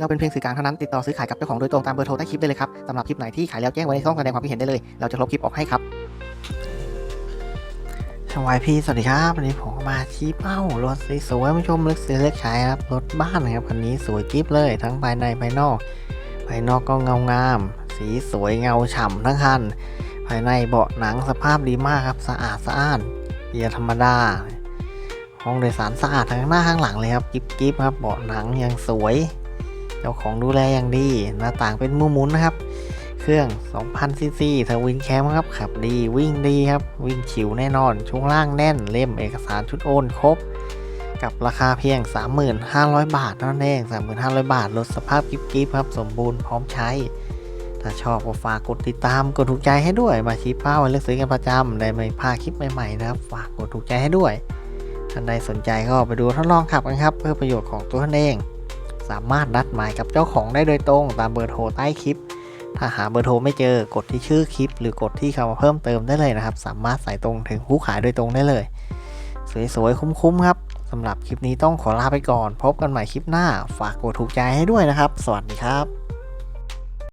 เราเป็นเพียงสื่อกลางเท่านั้นติดต่อซื้อขายกับเจ้าของโดยตรงตามเบอร์โทรใต้คลิปได้เลยครับสำหรับคลิปไหนที่ขายแล้วแจ้งไว้ในช่องแสดงความคิดเห็นได้เลย เราจะลบคลิปออกให้ครับสวัสดีพี่สวัสดีครับวันนี้ผมมาชี้เป้ารถสวยๆมาชมเลือกซื้อเลือกใช้ครับรถบ้านนะครับคันนี้สวยจิ๊บเลยทั้งภายในภายนอก ภายนอกก็เงางาม สีสวยเงาฉ่ำทั้งคัน ภายในเบาะหนังสภาพดีมากครับสะอาดสะอ้านเกียร์ธรรมดาห้องโดยสารสะอาดทั้งหน้าข้างหลังเลยครับกิ๊บกิ๊บครับเบาะหนังยังสวย เจ้าของดูแลอย่างดี หน้าต่างเป็นมุมหมุนนะครับ เครื่อง 2,000 ซีซีทวินแคมครับ ขับดีวิ่งดีครับ วิ่งฉิวแน่นอน ช่วงล่างแน่น เล่มเอกสารชุดโอนครบ กับราคาเพียง 3,500 บาทเท่านั้นเอง 3,500 บาทรถสภาพกิ๊บกิ๊บครับ สมบูรณ์พร้อมใช้ ถ้าชอบก็ฝากกดติดตาม กดถูกใจให้ด้วย มาชี้เป้าเลือกซื้อกันประจำได้ไม่พลาดคลิปใหม่ๆนะครับ ฝากกดถูกใจให้ด้วยท่านใดสนใจก็ไปดูทดลองขับกันครับ เพื่อประโยชน์ของตัวท่านเอง สามารถนัดหมายกับเจ้าของได้โดยตรงตามเบอร์โทรใต้คลิป ถ้าหาเบอร์โทรไม่เจอกดที่ชื่อคลิป หรือกดที่คำว่าเพิ่มเติมได้เลยนะครับ สามารถใส่ตรงถึงผู้ขายโดยตรงได้เลย สวยๆคุ้มๆครับสำหรับคลิปนี้ต้องขอลาไปก่อน พบกันใหม่คลิปหน้า ฝากกดถูกใจให้ด้วยนะครับ สวัสดีครับ